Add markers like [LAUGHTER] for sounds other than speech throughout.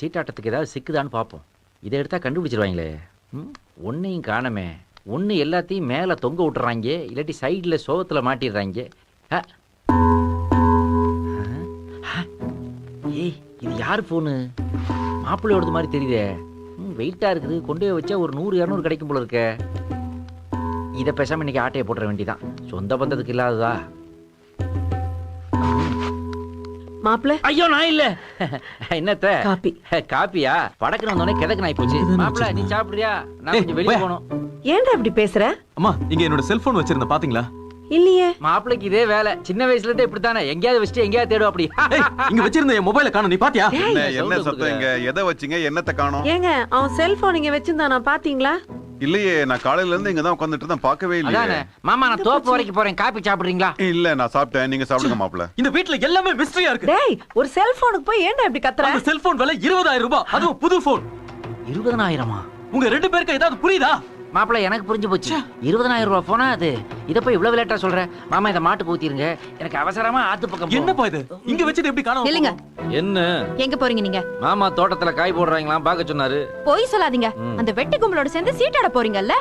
சீட்டாட்டத்துக்கு ஏதாவது சிக்குதான்னு பார்ப்போம். இதை எடுத்தால் கண்டுபிடிச்சிருவாங்களே. ம் ஒன்றையும் காணமே. ஒன்று எல்லாத்தையும் மேலே தொங்க விட்டுறாங்க இல்லாட்டி சைடில் சோகத்தில் மாட்டிடுறாங்க. ஏய் இது யார் ஃபோனு மாப்பிள்ளையோடது மாதிரி தெரியுதே. ம் வெயிட்டாக இருக்குது. கொண்டு போய் வச்சா ஒரு நூறு இரநூறு கிடைக்கும் போல இருக்க. இதை பேசாமல் இன்றைக்கி ஆட்டையை போட்டுற வேண்டிதான். சொந்த பந்தத்துக்கு இல்லாததா? மாப்பிள்ள ஐயோ நான் இல்ல. என்னத்த? காப்பி. காப்பியா? படக்குன்னு வந்தோடனே கிதக்கு நாய் போச்சு மாப்பிள நீ சாப்பிடுறியா? நான் கொஞ்சம் வெளியே போயா. போகணும். ஏன்டா இப்படி பேசுற? அம்மா இங்க என்னோட செல்போன் வச்சிருந்த பாத்தீங்களா? இல்லையே. மாப்பிளைக்கு இதே வேலை. சின்ன வயசுல இருந்தே இப்படித்தானே. எங்கேயாவது வச்சுட்டு எங்கேயாவது தேடும் அப்படி. இங்க வச்சிருந்த என் மொபைல காணோம் நீ பாத்தியா? என்ன சத்தம் இங்க? எதை வச்சீங்க? என்னத்தை காணோம்? ஏங்க அவன் செல்போன் இங்க வச்சிருந்தானா பாத்தீங்களா? இல்லையே நான் காலையில இருந்து இங்க தான் உட்கார்ந்துட்டு இருந்தேன் பார்க்கவே அதானே? இல்லையே மாமா நான் தோப்பு வரைக்கும் போறேன். காப்பி சாப்பிடுறீங்களா? இல்ல நான் சாப்பிட்டேன். நீங்க சாப்பிடுங்க மாப்பிள இந்த வீட்ல எல்லாமே மிஸ்டரியா இருக்கு. டேய் ஒரு செல்போனுக்கு போய் ஏன்டா இப்படி கத்துற? அந்த செல்போன் விலை இருபதாயிரம் ரூபாய். அதுவும் புது போன் இருபதனாயிரமா? உங்க ரெண்டு பேருக்கு ஏதாவது புரியுதா? மாப்பிள எனக்கு புரிஞ்சு போச்சு. இருபதனாயிரம் ரூபாய் போனா அது? இதை போய் இவ்வளவு லேட்டா சொல்ற? மாமா இதை மாட்டு ஊத்திருங்க எனக்கு அவசரமா ஆத்து பக்கம். என்னப்பா இது? இங்க வச்சுட்டு எப்படி காணோம்? இல்லைங்க. என்ன? எங்க போறீங்க நீங்க? மாமா தோட்டத்துல காய் போடுறாங்களாம் பார்க்க சொன்னாரு. போய் சொல்லாதீங்க. அந்த வெட்டி கும்பலோட சேர்ந்து சீட்டாட போறீங்கல்ல.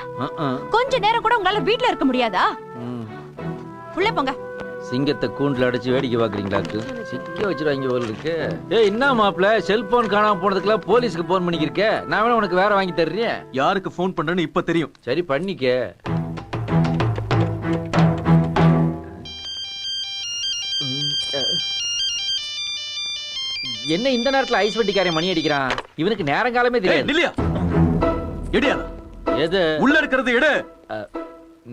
கொஞ்ச நேரம் கூட உங்களால வீட்ல இருக்க முடியாதா. உள்ள போங்க. சிங்கத்தை கூண்டுல அடைச்சு வேடிக்கை பாக்குறீங்களாக்கு சிக்க வச்சிருவாங்க இருக்கு ஏய் என்ன மாப்பிள செல்போன் காணாம போனதுக்குலாம் போலீஸ்க்கு போன் பண்ணிக்கிருக்க? நான் வேணா உனக்கு வேற வாங்கி தர்றேன். யாருக்கு ஃபோன் பண்றேன்னு இப்ப தெரியும். சரி பண்ணிக்க. என்ன இந்த நேரத்துல ஐஸ் வட்டிக்காரன் மணி அடிக்கிறான் இவனுக்கு நேரங்காலமே தெரியாது நில்லியா எடியா எது உள்ள இருக்கிறது எடு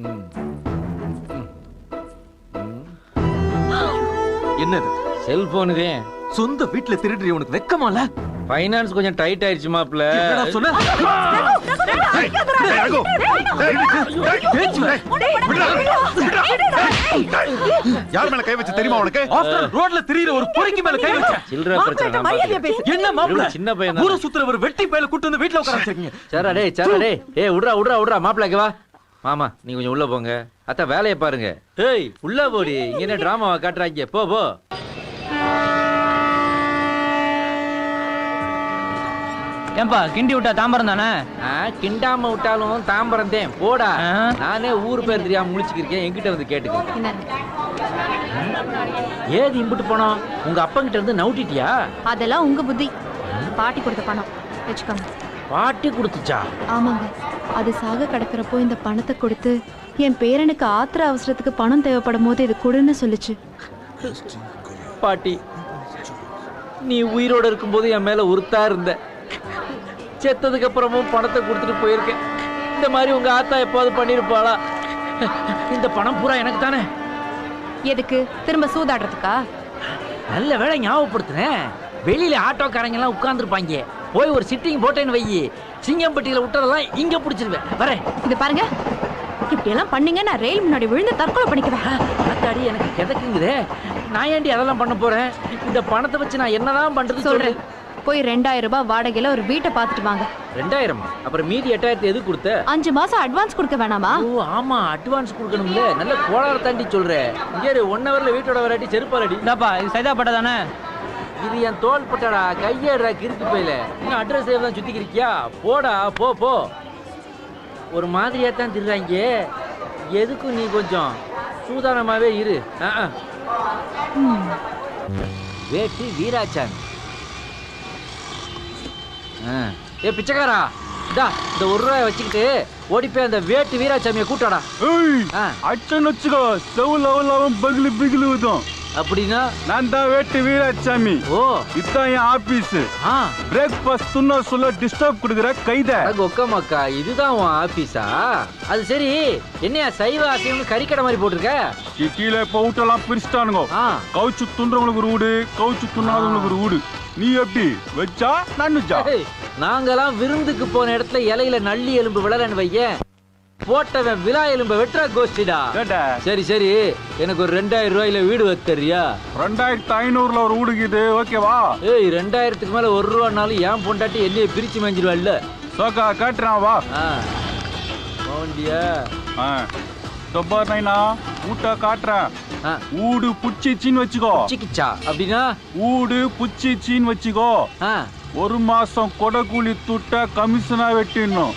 ம். என்னது செல்போன் இதே சொந்த வீட்ல திருடுறி உனக்கு வெக்கமால ஃபைனான்ஸ் கொஞ்சம் டைட் ஆயிடுச்சு என்னடா சொன்ன பேச்சு. யார் மேல கை வச்சு தெரியுமா உனக்கு? all, ரோட்ல திரியிற ஒரு பொறுக்கி மேல கை வச்ச. சில்லற பிரச்சனை மரியாதையா. பேசு. என்ன மாப்பிள சின்ன பையன் ஊரை சுத்துற ஒரு வெட்டி பையில கூட்டு வந்து வீட்ல உட்கார வச்சிருக்கீங்க. சரா டேய் சரா டேய். ஏய் விட்றா விட்றா விட்றா மாப்பிள இங்க வா. மாமா நீ கொஞ்சம் உள்ள போங்க. அத்தா வேலையை பாருங்க. ஏய் உள்ள போடி. இங்க என்ன டிராமாவா காட்டுறாங்க? போ போ. ஏன்பா கிண்டி விட்டா தாம்பரம் தானே? கிண்டாம விட்டாலும் தாம்பரம் தேன். போடா. நானே ஊர் பேர் தெரியாம முழிச்சுக்கிருக்கேன் என்கிட்ட வந்து கேட்டுக்க. இந்தாங்க. ஏது இம்புட்டு போனோம்? உங்க அப்பங்கிட்ட இருந்து நவுட்டிட்டியா? அதெல்லாம் உங்க புத்தி. பாட்டி கொடுத்த பணம். வச்சுக்கோங்க. பாட்டி கொடுத்துச்சா? ஆமாங்க. அது சாக கிடக்கிறப்போ இந்த பணத்தை கொடுத்து என் பேரனுக்கு ஆத்திர அவசரத்துக்கு பணம் தேவைப்படும் போது இது கொடுன்னு சொல்லுச்சு. பாட்டி நீ உயிரோட இருக்கும்போது என் மேல உறுத்தா இருந்த. செத்ததுக்கு அப்புறமும் பணத்தை கொடுத்துட்டு போயிருக்கேன். இந்த மாதிரி உங்க ஆத்தா எப்போது பண்ணிருப்பாளா? இந்த பணம் பூரா எனக்கு தானே? எதுக்கு? திரும்ப சூதாடுறதுக்கா? நல்ல வேலை ஞாபகப்படுத்துனேன் வெளியில ஆட்டோக்காரங்க எல்லாம் உட்கார்ந்துருப்பாங்க. போய் ஒரு சிட்டிங் போட்டேன்னு வையி சிங்கம்பட்டியில விட்டதெல்லாம் இங்க பிடிச்சிருவேன். வரேன். இது பாருங்க. இப்படி எல்லாம் பண்ணீங்க நான் ரயில் முன்னாடி விழுந்து தற்கொலை பண்ணிக்குவேன் ஆத்தாடி எனக்கு கிதக்குங்குதே நான் ஏண்டி அதெல்லாம் பண்ண போறேன்? இந்த பணத்தை வச்சு நான் என்னதான் பண்றது சொல்றேன். போய் ரெண்டாயிரம் ரூபாய் வாடகையில ஒரு வீட்டை பார்த்துட்டு வாங்க. ரெண்டாயிரம்? அப்புறம் மீதி எட்டாயிரத்தி எது கொடுத்த? அஞ்சு மாசம் அட்வான்ஸ் கொடுக்க வேணாமா? ஓ ஆமா அட்வான்ஸ் கொடுக்கணும்ல. நல்ல கோளாறு தாண்டி சொல்றேன் இங்கே ஒன் ஹவர்ல வீட்டோட வராட்டி செருப்பாலடி இந்தாப்பா இது சைதாப்பட்டா தானே? இது என் தோல் பட்டடா கையேடுறா கிறுக்கு போயில. இன்னும் அட்ரஸ் தான் சுத்திக்கிறியா போடா போ போ. ஒரு மாதிரியா தான் திருறாங்க எதுக்கும் நீ கொஞ்சம் சூதானமாவே இரு. வேட்டி வீராச்சாமி. ஆ. ஏ பிச்சைக்காரா. இந்தா இந்த ஒரு ரூபாய் வச்சுக்கிட்டு ஓடி போய் அந்த வேட்டு வீராசாமியை கூட்டாடா அச்சன் வச்சுக்கோ செவு லவ் பகிலு பிகிலு ஊதும். அப்படின்னா? நான் தான் வேட்டு வீராசாமி. ஓ. இதான் என் ஆபீஸ். ஆ. பிரேக்ஃபாஸ்ட் துண்ண சொல்ல டிஸ்டர்ப் கொடுக்குற கைத. ஒக்கமாக்கா. இதுதான் உன் ஆபீஸா? அது சரி என்னையா சைவ அசைவம்னு கறிக்கடை மாதிரி போட்டிருக்க? சிட்டியில இப்ப வீட்டெல்லாம் பிரிச்சுட்டானுங்க. கவுச்சு துண்டுறவங்களுக்கு ஒரு வீடு கவுச்சு துண்ணாதவங்களுக்கு ஒரு வீடு நீ எப்படி வச்சா நான் வச்சா ஏய், நாங்கெல்லாம் விருந்துக்கு போன இடத்துல இலையில நள்ளி எலும்பு விழலன்னு வையேன். போட்டவன் விழா எலும்ப வெட்டுறா கோஷ்டிடா. சரி சரி எனக்கு ஒரு ரெண்டாயிரம் ரூபாயில வீடு வைத்தறியா? ரெண்டாயிரத்தி ஐநூறுல ஒரு வீடுக்குது ஓகேவா ஏய் ரெண்டாயிரத்துக்கு மேல ஒரு ரூபானாலும் ஏன் பொண்டாட்டி என்னைய பிரிச்சு மேஞ்சிருவாள்ல சோக்கா கேட்டுறான் வா. ஆ. தொப்பார் நைனா ஊட்ட காட்டுறேன். ஊடு புச்சிச்சின்னு வச்சுக்கோ. சிக்கிச்சா அப்படின்னா? ஊடு புச்சிச்சின்னு வச்சுக்கோ. ஆ. ஒரு மாசம் கொடக்கூலி துட்ட கமிஷனா வெட்டிடணும்.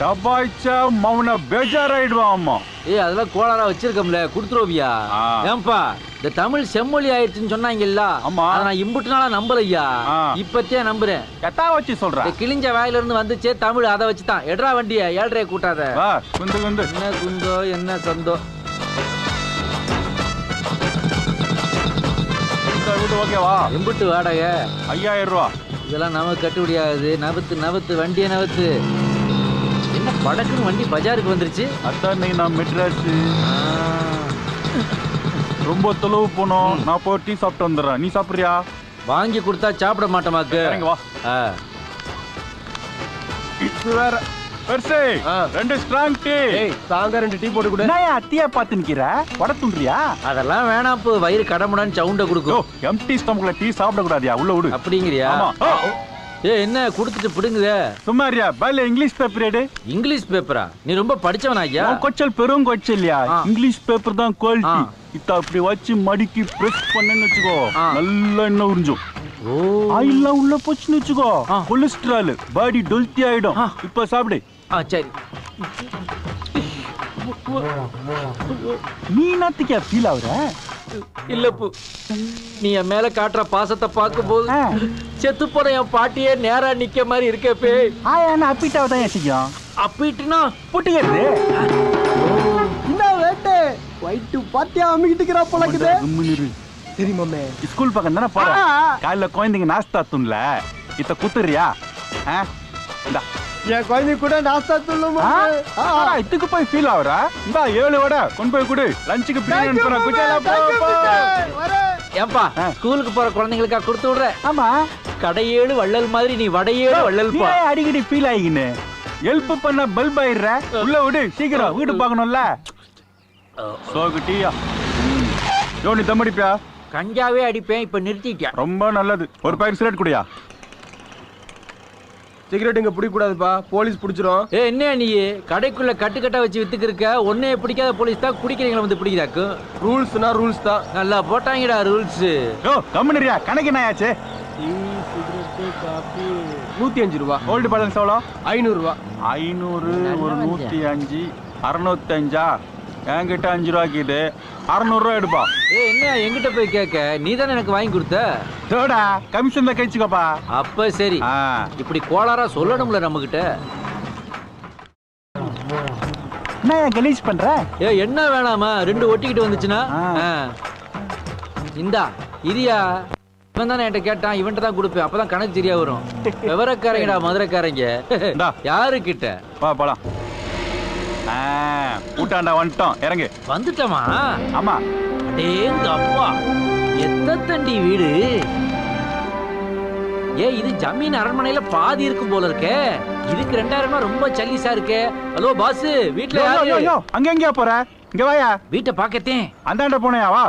டபாய்ச்சா மவன பேஜாராயிடுவான் அம்மா ஏய் அதெல்லாம் கோளாரா வச்சிருக்கோம்ல குடுத்துருவியா. ஏன்பா இந்த தமிழ் செம்மொழி ஆயிடுச்சுன்னு சொன்னாங்கல்ல? ஆமா. அதை நான் இம்புட்டு நாளா நம்பலையா. இப்பத்தே நம்புறேன். எத்தா வச்சு சொல்ற. இந்த கிழிஞ்ச வாயில இருந்து வந்துச்சே தமிழ் அதை வச்சுதான். எட்ரா வண்டிய ஏழ்றைய கூட்டாத. என்ன குந்தோ என்ன சந்தோ. ஓகேவா? எம்புட்டு வாடகை. ஐயாயிரம் ரூபா இதெல்லாம் நமக்கு கட்டுப்படியாகுது. நவுத்து நவுத்து வண்டியை நவுத்து என்ன படக்குன்னு வண்டி பஜாருக்கு வந்துருச்சு? அதான் நான் மெட்ராஸ். [LAUGHS] ரொம்ப தொலைவு போனோம். நான் போய் டீ சாப்பிட்டு வந்துடுறேன். நீ சாப்பிடுறியா? வாங்கி கொடுத்தா சாப்பிட மாட்டோமாக்கு வா. இது வேற. பெருசு ரெண்டு ஸ்ட்ராங் டீ தாங்க ரெண்டு டீ போட்டு கொடு. நான் அத்தியா பார்த்து நிக்கிற வட துண்டுறியா? அதெல்லாம் வேணாம் இப்போ வயிறு கடமுடான்னு சவுண்ட கொடுக்கும். எம்டி ஸ்டமக்ல டீ சாப்பிட கூடாதியா உள்ள விடு. அப்படிங்கிறியா? ஆமா. ஏ என்ன குடுத்துட்டு பிடுங்குதே? சும்மா இருயா பல்ல இங்கிலீஷ் பேப்பர் எடு. இங்கிலீஷ் பேப்பரா நீ ரொம்ப படிச்சவனா ஐயா உன் கொச்சல் பெரும் கொச்சல்யா ஆ. இங்கிலீஷ் பேப்பர் தான் குவாலிட்டி ஆ. இத்த அப்படி வச்சு மடிக்கி பிரஸ் பண்ணன்னு வச்சுக்கோ. நல்லா எண்ணெய் உறிஞ்சும். ஓ. ஆயில்லாம் உள்ள போச்சுன்னு வச்சுக்கோ ஆ. கொலஸ்ட்ரால் பாடி டொல்த்தி ஆயிடும். இப்ப சாப்பிடு. ஆ சரி. நீ நாத்துக்கியா ஃபீல் ஆகுற இல்ல பூ. நீ என் மேல காட்டுற பாசத்தை பார்க்கும்போது ஆ. செத்து போன என் பாட்டியே நேரா நிக்க மாதிரி இருக்கே ஆயா நான் அப்பிட்டாவ தான் யோசிக்கும் அப்பிட்டுனா புட்டிக்கிறது என்ன வேட்டை. வயிட்டு பாத்தியா அம்மிக்கிட்டு இருக்கிறா போலக்குது சரி மாமே ஸ்கூல் பக்கம் தானே போற காலைல குழந்தைங்க நாஸ்தா துண்ல. இத்த குத்துறியா? ஆ? இந்தா. என் குழந்தை கூட நாஸ்தா சொல்லுமா? ஆ? ஆ, இதுக்கு போய் ஃபீல் ஆகுற இந்தா ஏழு வடை கொண்டு போய் கொடு. லஞ்சுக்கு பிரியாணி போற குஜாலா போ போ. ஏன்பா ஆ. ஸ்கூலுக்கு போற குழந்தைங்களுக்கா கொடுத்து விடுற? ஆமா. கடையேழு வள்ளல் மாதிரி நீ வடையேழு வள்ளல் பா அடிக்கடி ஃபீல் ஆகிக்கின்னு ஹெல்ப் பண்ண பல்ப் ஆயிடுற? உள்ள விடு சீக்கிரம். வீடு பார்க்கணும்ல. சோகு டீயா? யோ நீ தம் அடிப்பியா? கஞ்சாவே அடிப்பேன் இப்ப நிறுத்திட்டேன். ரொம்ப நல்லது. ஒரு பாக்கெட் சிகரெட் குடியா? சிகரெட் இங்க பிடிக்க கூடாதுப்பா போலீஸ் பிடிச்சிரும். ஏ என்ன நீ? கடைக்குள்ள கட்டுக்கட்டா வச்சு வித்துக்கு இருக்க ஒன்னே பிடிக்காத போலீஸ் தான் குடிக்கிறீங்களா வந்து பிடிக்கிறாக்கு? ரூல்ஸ்னா ரூல்ஸ் தான். நல்லா போட்டாங்கடா ரூல்ஸ். யோ கம்முனியா கணக்கு என்ன ஆச்சு? நூத்தி அஞ்சு ரூபா கோல்டு பேலன்ஸ் எவ்வளோ? ஐநூறு ரூபா ஐநூறு ஒரு. நூத்தி அஞ்சு அறுநூத்தஞ்சா? என்கிட்ட அஞ்சு ரூபாய்க்கு அறுநூறுவா எடுப்பா. ஏ என்ன எங்கிட்ட போய் கேட்க? நீ தானே எனக்கு வாங்கி கொடுத்த? தோடா கமிஷன் தான் கழிச்சுக்கோப்பா. அப்ப சரி. ஆ. இப்படி கோளாரா சொல்லணும்ல நம்ம கிட்ட என்ன கலீஸ் பண்ற? ஏ என்ன வேணாமா? ரெண்டு ஒட்டிக்கிட்டு வந்துச்சுன்னா? ஆ. ஆ. இந்தா இரியா. இவன் தானே என்கிட்ட கேட்டான். இவன்ட்ட தான் கொடுப்பேன். அப்பதான் கணக்கு சரியா வரும். [LAUGHS] விவரக்காரங்கடா மதுரைக்காரங்க. இந்தா. யாரு கிட்ட வா போலாம். கூட்டாண்டா வந்துட்டோம். இறங்கு. வந்துட்டமா? ஆமா. அடேங்க அப்பா. எத்த தண்டி வீடு? ஏ இது ஜமீன் அரண்மனையில பாதி இருக்கும் போல இருக்கே. இதுக்கு ரெண்டாயிரம் ரூபாய் ரொம்ப சல்லிசா இருக்கே. ஹலோ பாஸ் வீட்ல அங்க எங்கயா போற? இங்க வாயா. வீட்டை பாக்கத்தேன். அந்தாண்ட போனையா வா.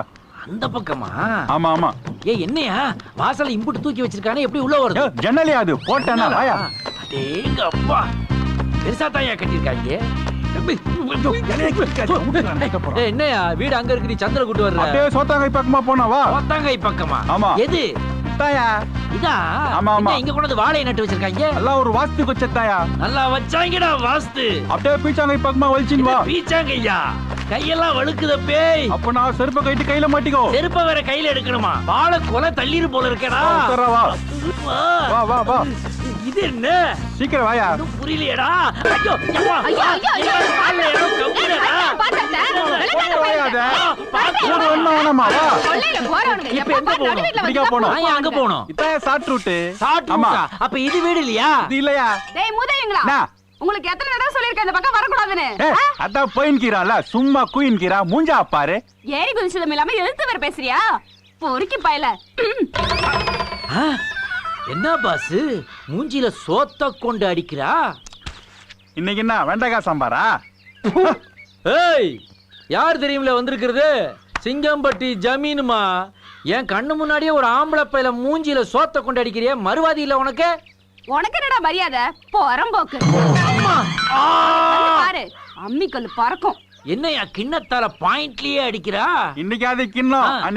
அந்த பக்கமா? ஆமா ஆமா. ஏ என்னையா? வாசல்ல இம்புட்டு தூக்கி வச்சிருக்கானே எப்படி உள்ள வருது ஜன்னலியா அது. போட்டேன்னா வாயா. அடேங்க அப்பா. பெருசா தாயா கட்டியிருக்காங்க. என்னையா? வீடு அங்க இருக்கு நீ சந்திர கூட்டு வர்ற. அப்படியே சோத்தாங்கை பக்கமா போனா வா. கோத்தாங்கை பக்கமா? ஆமா. எது? தாயா? இதா? ஆமா, ஆமா. இங்க கொண்டு வந்து வாழையை நட்டு வச்சிருக்காங்க எல்லாம் ஒரு வாஸ்து கொச்சத்தாயா நல்லா வச்சாங்கடா வாஸ்து. அப்படியே பீச்சாங்கை பக்கமா வலிச்சின்னு வா. பீச்சாங்க ஐயா கையெல்லாம் வழுக்குத பேய் அப்ப நான் செருப்பை கைட்டு கையில மாட்டிக்கோ. செருப்ப வேற கையில எடுக்கணுமா? வாழை கொலை தள்ளிரு போல இருக்கேடா. வா. வா. வா வா இது என்ன? சீக்கிரம் வாயா. புரியலையேடா. ஐயோ ஐயோ, ஐயோ, இப்ப போனோம் அங்க போகணும்? இதான் ஷார்ட் ரூட்டு சாட்டு ஆமா. அப்ப இது வீடு இல்லையா? இது இல்லையா? டேய்? உங்களுக்கு எத்தனை தடவை சொல்லிருக்கேன் இந்த பக்கம் வரக்கூடாதுன்னு? அதான் போயின்கிறான்ல சும்மா குயின்கிறா மூஞ்சா பாரு ஏறி குதிச்சதும் இல்லாம எழுத்து வேற பேசுறியா? பொறுக்கி பயல. ஆ, என்ன பாஸ் மூஞ்சில சோத்த கொண்டு அடிக்கிறா? இன்னைக்கு என்ன வெண்டைக்காய் சாம்பாரா? ஏய் யார் தெரியுமில வந்திருக்கிறது? சிங்கம்பட்டி ஜமீனுமா? என் கண்ணு முன்னாடியே ஒரு ஆம்பளை பையில மூஞ்சில சோத்த கொண்டு அடிக்கிறியே மறுவாதி இல்ல உனக்கு? உனக்கு என்னடா மரியாதை? போறம்போக்கு. பாரு அம்மிக்கல் பறக்கும். என்னையா கிண்ணத்தால பாயிண்ட்லயே அடிக்கிறா? இன்னைக்கு அது கிண்ணம்.